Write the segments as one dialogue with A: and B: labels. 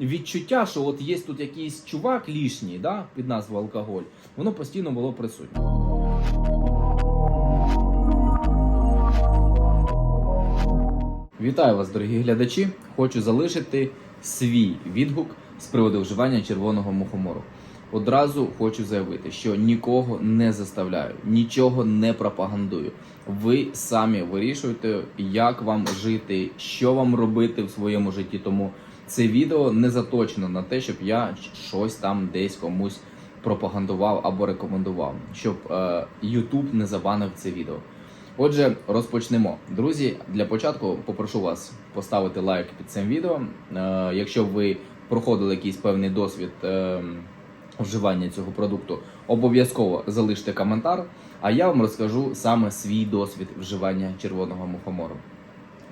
A: відчуття, що от є тут якийсь чувак лішній, да, під назвою алкоголь, воно постійно було присутнє. Вітаю вас, дорогі глядачі. Хочу залишити свій відгук з приводу вживання червоного мухомору. Одразу хочу заявити, що нікого не заставляю, нічого не пропагандую. Ви самі вирішуєте, як вам жити, що вам робити в своєму житті. Тому це відео не заточено на те, щоб я щось там десь комусь пропагандував або рекомендував, щоб е, YouTube не забанив це відео. Отже, розпочнемо. Друзі, для початку попрошу вас поставити лайк під цим відео. Е, якщо ви проходили якийсь певний досвід е, вживання цього продукту, обов'язково залиште коментар. А я вам розкажу саме свій досвід вживання червоного мухомору.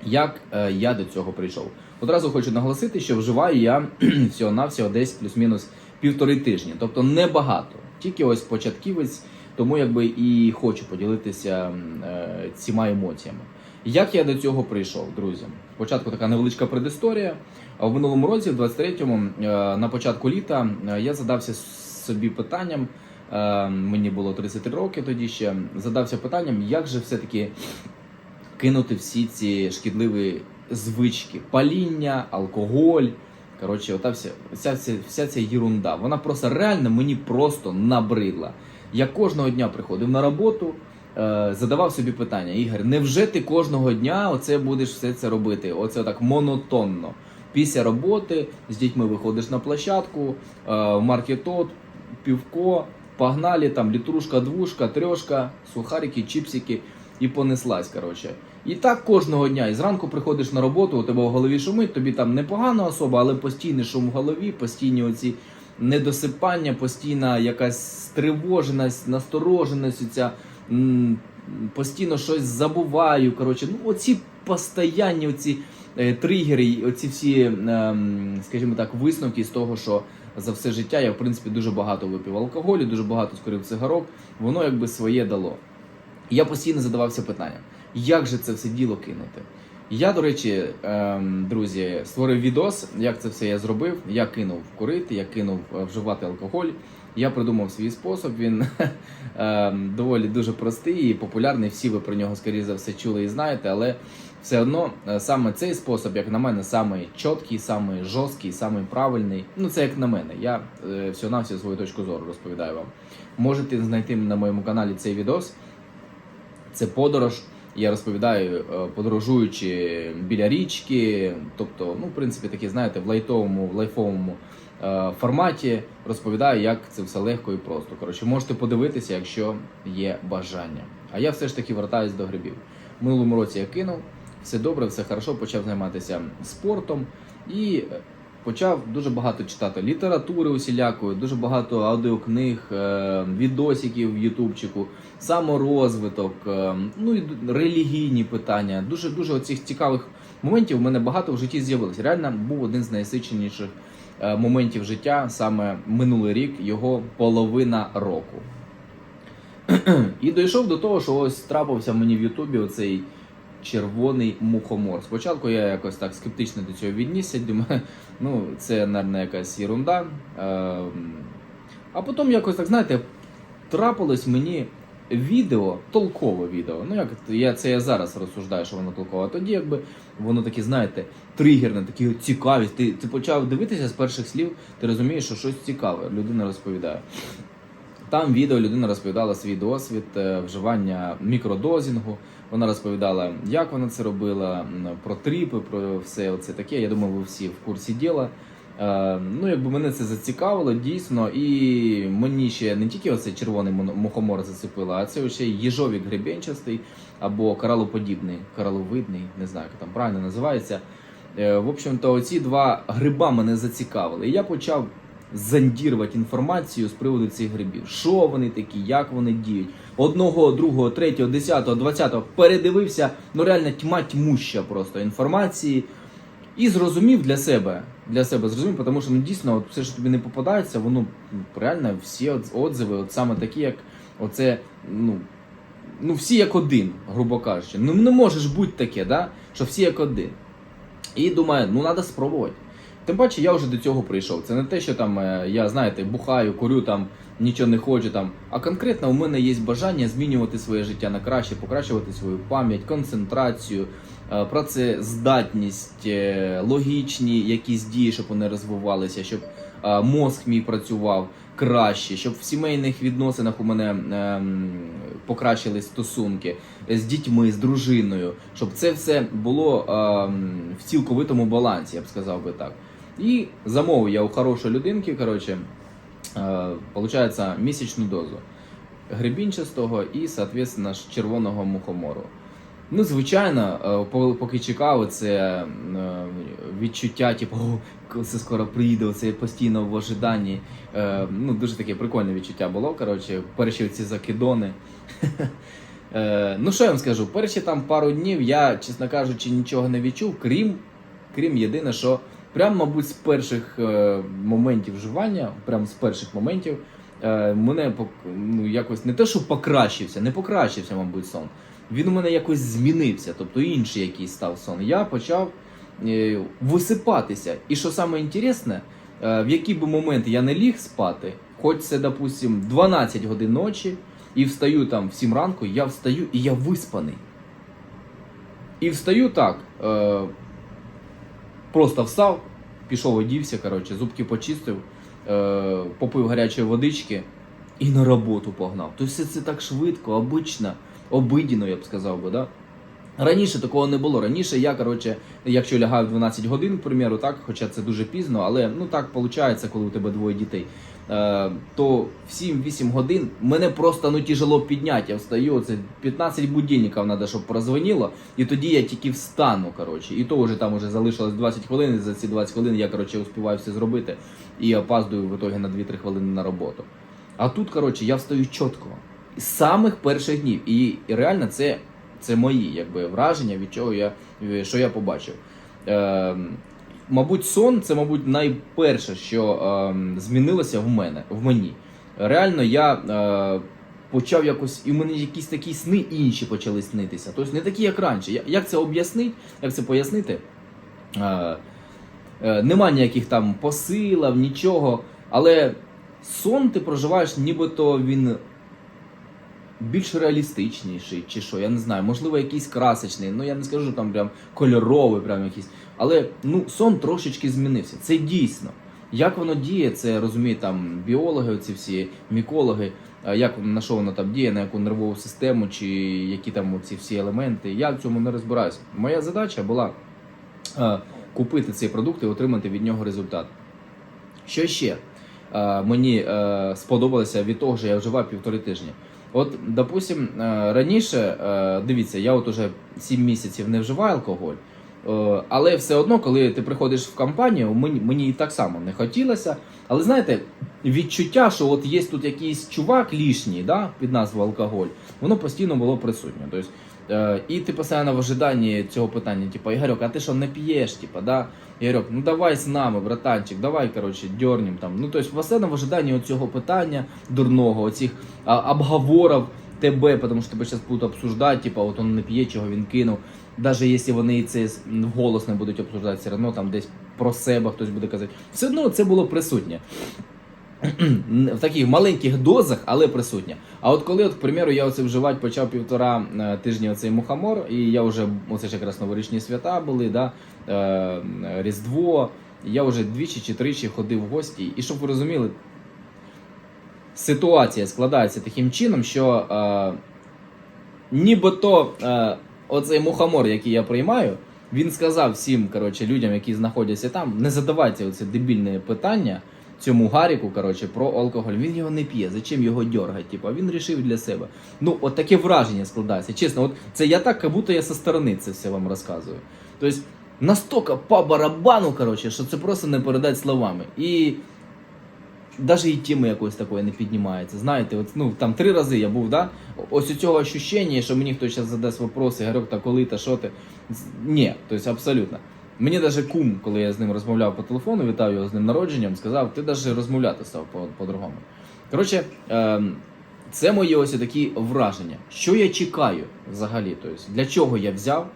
A: Як е, я до цього прийшов? Одразу хочу наголосити, що вживаю я всього-навсього десь плюс-мінус півтори тижні, тобто небагато. Тільки ось початківець, тому якби і хочу поділитися е, цими емоціями. Як я до цього прийшов, друзі? Спочатку така невеличка предісторія. В минулому році, в 23-му, е, на початку літа, е, я задався собі питанням. е, Мені було 33 роки тоді ще. Задався питанням, як же все-таки кинути всі ці шкідливі звички, паління, алкоголь. Коротше, ота вся, вся, ця, вся ця єрунда. Вона просто реально мені просто набридла. Я кожного дня приходив на роботу, е, задавав собі питання: Ігор, невже ти кожного дня оце будеш все це робити? Оце так монотонно. Після роботи з дітьми виходиш на площадку, е, маркетот, півко, погнали там літрушка, двушка, трьошка, сухарики, чіпсики і понеслась. Коротше. І так кожного дня. І зранку приходиш на роботу, у тебе в голові шумить, тобі там непогана особа, але постійний шум в голові, постійні оці недосипання, постійна якась стривоженість, настороженість, оця, постійно щось забуваю. Коротше, ну оці постоянні оці е, тригери, оці всі, ем, скажімо так, висновки з того, що за все життя я в принципі дуже багато випив алкоголю, дуже багато скорив цигарок, воно якби своє дало. І я постійно задавався питанням, як же це все діло кинути? Я, до речі, ем, друзі, створив відос, як це все я зробив. Я кинув курити, я кинув е, вживати алкоголь. Я придумав свій спосіб. Він ем, доволі дуже простий і популярний. Всі ви про нього, скоріше за все, чули і знаєте, але все одно е, саме цей спосіб, як на мене, самий чіткий, самий жорсткий, самий правильний. Ну, це як на мене. Я е, всього на всю свою точку зору розповідаю вам. Можете знайти на моєму каналі цей відос. Це подорож. Я розповідаю, е, подорожуючи біля річки, тобто, ну, в принципі, такі, знаєте, в лайтовому, в лайфовому е, форматі розповідаю, як це все легко і просто. Коротше, можете подивитися, якщо є бажання. А я все ж таки вертаюсь до грибів. Минулому році я кинув, все добре, все хорошо, почав займатися спортом і почав дуже багато читати літератури усілякої, дуже багато аудіокниг, е, відосиків в Ютубчику, саморозвиток, е, ну і релігійні питання. Дуже дуже оцих цікавих моментів у мене багато в житті з'явилось. Реально був один з найсиченіших е, моментів життя саме минулий рік, його половина року. І дійшов до того, що ось трапився мені в Ютубі оцей червоний мухомор. Спочатку я якось так скептично до цього віднісся, думаю, ну це, мабуть, якась ерунда. Ем, А потім якось так, знаєте, трапилось мені відео, толкове відео. Ну, як я це я зараз розсуждаю, що воно толкове. Тоді, якби воно таке, знаєте, тригерне, такі цікаві. Ти, ти почав дивитися з перших слів, ти розумієш, що щось цікаве, людина розповідає. Там відео людина розповідала свій досвід е, вживання мікродозінгу. Вона розповідала, як вона це робила, про тріпи, про все це таке. Я думаю, ви всі в курсі діла. Е, ну, якби мене це зацікавило дійсно, і мені ще не тільки оцей червоний мухомор зацепило, а це ще їжовік гребенчастий або коралоподібний, кораловидний, не знаю, як там правильно називається. Е, В общем-то, оці два гриба мене зацікавили. І я почав зондірувати інформацію з приводу цих грибів. Що вони такі, як вони діють. Одного, другого, третього, десятого, двадцятого передивився, ну реально тьма тьмуща просто інформації. І зрозумів для себе, для себе зрозумів, тому що ну, дійсно от все, що тобі не попадається, воно ну, реально всі отзиви, от саме такі, як оце, ну, ну всі як один, грубо кажучи. Ну не може ж бути таке, да? що всі як один. І думаю, ну треба спробувати. Тим паче, я вже до цього прийшов. Це не те, що там е, я, знаєте, бухаю, курю там, нічого не хочу там. А конкретно у мене є бажання змінювати своє життя на краще, покращувати свою пам'ять, концентрацію, е, працездатність, е, логічні якісь дії, щоб вони розвивалися, щоб мозк мій працював краще, щоб в сімейних відносинах у мене ем, покращились стосунки з дітьми, з дружиною, щоб це все було ем, в цілковитому балансі, я б сказав би так. І замовив я у хорошої людинки, коротше, е, получається місячну дозу гребінчастого і, соответственно, червоного мухомору. Ну, звичайно, е, поки чекав, це е, відчуття, типу, «О, це скоро приїде, це постійно в ожиданні. Ну, дуже таке прикольне відчуття було. Коротше, перші ці закидони. Ну, що я вам скажу? Перші там пару днів я, чесно кажучи, нічого не відчув, крім, крім єдине, що прям, мабуть, з перших е, моментів вживання, прям з перших моментів, е, мене ну, якось не те, що покращився, не покращився, мабуть, сон. Він у мене якось змінився, тобто інший якийсь став сон. Я почав е, висипатися. І що саме інтересне, е, в який би момент я не ліг спати, хоч це, допустим, 12 годин ночі, і встаю там в 7 ранку, я встаю і я виспаний. І встаю так. Е, просто встав, пішов, одівся, коротше, зубки почистив, е, попив гарячої водички і на роботу погнав. Тобто все це так швидко, обично, обидіно, я б сказав би, да? Раніше такого не було. Раніше я, коротше, якщо лягаю в 12 годин, к примеру, так, хоча це дуже пізно, але ну так виходить, коли у тебе двоє дітей. Е, то в 7-8 годин мене просто ну тяжело підняти. Я встаю, це 15 будильників треба, щоб прозвонило, і тоді я тільки встану. Коротше. І то вже там вже залишилось 20 хвилин. І за ці 20 хвилин я коротше успіваю все зробити і опаздую в итогі на 2-3 хвилини на роботу. А тут, коротше, я встаю чітко. З самих перших днів. І, реально це, це мої якби, враження, від чого я, що я побачив. Е, мабуть, сон це, мабуть, найперше, що е, змінилося в мене, в мені. Реально, я е, почав якось, і в мене якісь такі сни інші почали снитися. Тобто не такі, як раніше. Як це об'яснити? Як це пояснити? Е, е, нема ніяких там посилів, нічого. Але сон ти проживаєш, нібито він більш реалістичніший, чи що, я не знаю, можливо, якийсь красочний, ну я не скажу там прям кольоровий, прям якийсь. Але ну, сон трошечки змінився. Це дійсно. Як воно діє, це розуміють там біологи, ці всі мікологи, як на що воно там діє, на яку нервову систему, чи які там ці всі елементи. Я в цьому не розбираюся. Моя задача була е, купити цей продукт і отримати від нього результат. Що ще е, мені е, сподобалося від того, що я вживав півтори тижні. От, допустим, е, раніше, е, дивіться, я от уже 7 місяців не вживаю алкоголь. Е, Але все одно, коли ти приходиш в компанію, мені, мені і так само не хотілося. Але знаєте, відчуття, що от є тут якийсь чувак лішній, да, під назвою алкоголь, воно постійно було присутнє. Тобто, е, і ти постійно в ожиданні цього питання, типу, Ігорьок, а ти що не п'єш? Типу, да? Ігорьок, ну давай з нами, братанчик, давай, коротше, дьорнем там. Ну, тобто, постійно в ожиданні цього питання дурного, оцих обговорів тебе, тому що тебе зараз будуть обсуждати, типу, от він не п'є, чого він кинув. Навіть якщо вони це не будуть обсуждати, все одно там десь про себе хтось буде казати. Все одно це було присутнє. в таких маленьких дозах, але присутнє. А от коли, от, к примеру, я оце вживати почав півтора е, тижні оцей мухомор, і я вже оце ж якраз новорічні свята були, да, е, Різдво. Я вже двічі чи тричі ходив в гості. І щоб ви розуміли, ситуація складається таким чином, що е, нібито е, оцей мухомор, який я приймаю, він сказав всім коротше, людям, які знаходяться там, не задавайте оце дебільне питання цьому Гаріку, коротше, про алкоголь. Він його не п'є. Зачем його дергати? Типу, він рішив для себе. Ну, от таке враження складається. Чесно, от це я так, як будто я со сторони це все вам розказую. Тобто, настільки по барабану, коротше, що це просто не передати словами. І навіть і теми якоїсь такої не піднімається. Знаєте, от, ну там три рази я був, да? Ось у цього ощущення, що мені хтось зараз задасть вопроси, Гарок, та коли, та що ти. Ні, тобто абсолютно. Мені навіть кум, коли я з ним розмовляв по телефону, вітав його з ним народженням, сказав, ти навіть розмовляти став по- по-другому. Коротше, ем, це мої ось такі враження. Що я чекаю взагалі? Тобто, для чого я взяв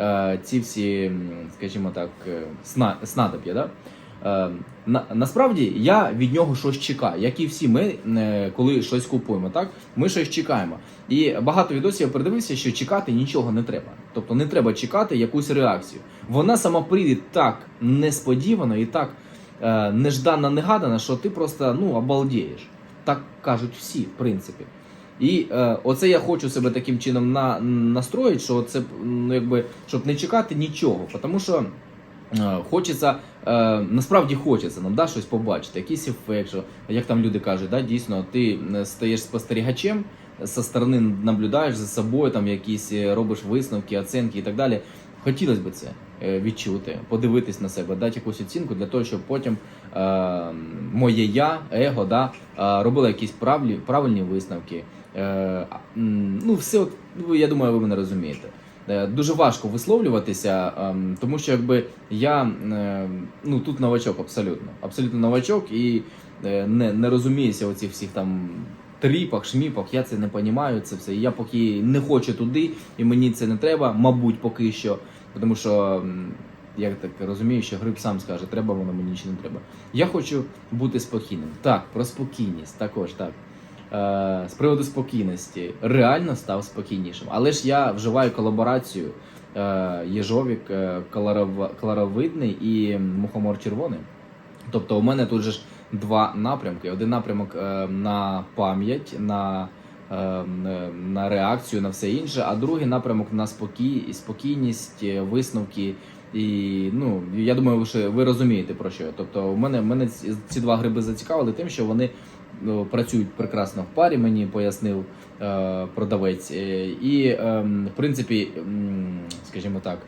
A: е, ці всі, скажімо так, е, сна, снадоб'я, да? Е, на, насправді я від нього щось чекаю, як і всі ми, е, коли щось купуємо, так ми щось чекаємо. І багато відосів я передивився, що чекати нічого не треба. Тобто не треба чекати якусь реакцію. Вона сама прийде так несподівано і так е, нежданно негадано, що ти просто ну обалдієш. Так кажуть всі, в принципі. І е, оце я хочу себе таким чином на, настроїти, що це ну, якби щоб не чекати нічого. Тому що хочеться, е, насправді хочеться нам да, щось побачити, якийсь ефект, що, як там люди кажуть, да, дійсно, ти е, стаєш спостерігачем, со сторони наблюдаєш за собою, там якісь е, робиш висновки, оцінки і так далі. Хотілося б це е, відчути, подивитись на себе, дати якусь оцінку для того, щоб потім е, моє я, его, да, е, робило якісь правлі, правильні висновки. Е, ну, все, от, ну, я думаю, ви мене розумієте. Е, Дуже важко висловлюватися, ем, тому що якби я е, ну тут новачок абсолютно. Абсолютно новачок і е, не, не розуміюся у цих всіх там тріпах, шміпах. Я це не розумію, це все. Я поки не хочу туди, і мені це не треба, мабуть, поки що. Тому що я так розумію, що гриб сам скаже, треба воно мені чи не треба. Я хочу бути спокійним. Так, про спокійність також так. Е, з приводу спокійності реально став спокійнішим. Але ж я вживаю колаборацію е, Єжовік е, колоров- колоровидний і мухомор червоний. Тобто у мене тут же ж два напрямки. Один напрямок е, на пам'ять, на, е, на реакцію, на все інше, а другий напрямок на спокій, спокійність, е, висновки. І ну, я думаю, ви, ви розумієте про що. Тобто, у мене, мене ці, два гриби зацікавили тим, що вони працюють прекрасно в парі, мені пояснив е, продавець. Е, І, е, в принципі, скажімо так,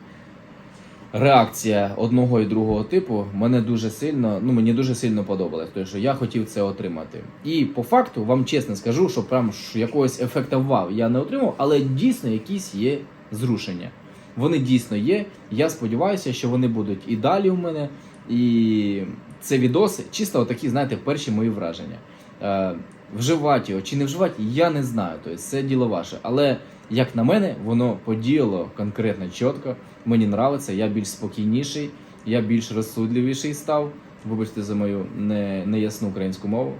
A: реакція одного і другого типу мене дуже сильно, ну мені дуже сильно подобалась, тому що я хотів це отримати. І по факту вам чесно скажу, що прям якогось ефекту вау я не отримав, але дійсно якісь є зрушення. Вони дійсно є. Я сподіваюся, що вони будуть і далі у мене. І це відоси, чисто такі, знаєте, перші мої враження. Е, вживати його чи не вживати, я не знаю. Тобто це діло ваше. Але як на мене, воно подіяло конкретно чітко. Мені нравиться, я більш спокійніший, я більш розсудливіший став. Вибачте за мою не, неясну українську мову.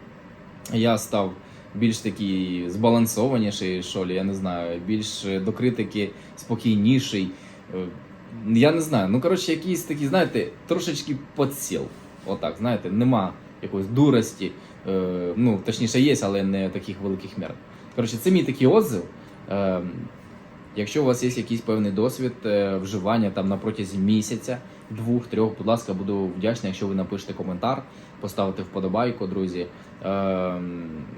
A: Я став більш такий збалансованіший, що лі, я не знаю, більш до критики спокійніший. Е, Я не знаю. Ну, коротше, якийсь такий, знаєте, трошечки подсіл. Отак, знаєте, нема якоїсь дурості. Е, ну, точніше, є, але не таких великих мір. Коротше, це мій такий отзив. Е, Якщо у вас є якийсь певний досвід е, вживання там на протязі місяця, двох, трьох, будь ласка, буду вдячний, якщо ви напишете коментар, поставите вподобайку, друзі.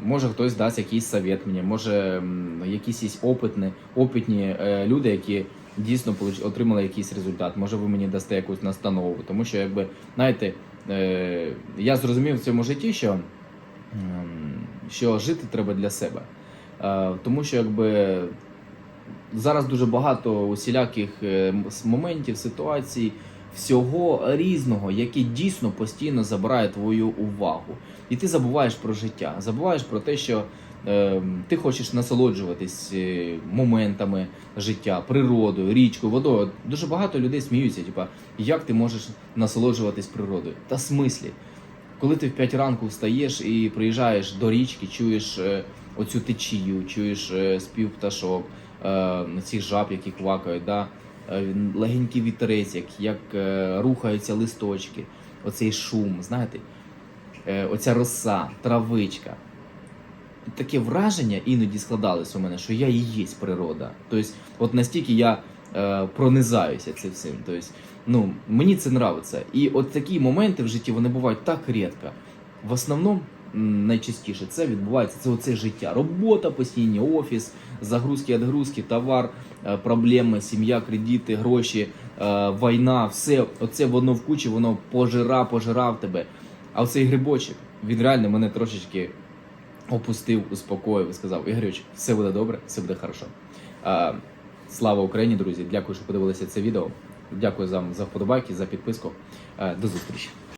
A: Може хтось дасть якийсь совет мені, може якісь є опитні, опитні люди, які дійсно отримали якийсь результат. Може, ви мені дасте якусь настанову. Тому що, якби, знаєте, я зрозумів в цьому житті, що, що жити треба для себе. Е, тому що якби зараз дуже багато усіляких е, моментів, ситуацій, всього різного, яке дійсно постійно забирає твою увагу. І ти забуваєш про життя, забуваєш про те, що е, ти хочеш насолоджуватись е, моментами життя, природою, річкою, водою. Дуже багато людей сміються, типа, як ти можеш насолоджуватись природою? Та смислі. Коли ти в 5 ранку встаєш і приїжджаєш до річки, чуєш е, оцю течію, чуєш е, спів пташок, е, цих жаб, які квакають, да? легенький вітерець, як, як рухаються листочки, оцей шум, знаєте, оця роса, травичка. Таке враження іноді складалось у мене, що я і є природа. Тобто, от настільки я е, пронизаюся цим всім. Тобто, ну, мені це нравиться. І от такі моменти в житті вони бувають так рідко. В основному найчастіше це відбувається це оце життя. Робота, постійні офіс, загрузки, відгрузки, товар, е, проблеми, сім'я, кредити, гроші, е, війна, все оце воно в кучі, воно пожира, пожирав тебе. А оцей грибочок, він реально мене трошечки опустив, успокоїв і сказав: Ігорюч, все буде добре, все буде хорошо. Слава Україні, друзі! Дякую, що подивилися це відео. Дякую вам за вподобайки, за підписку. Е, До зустрічі.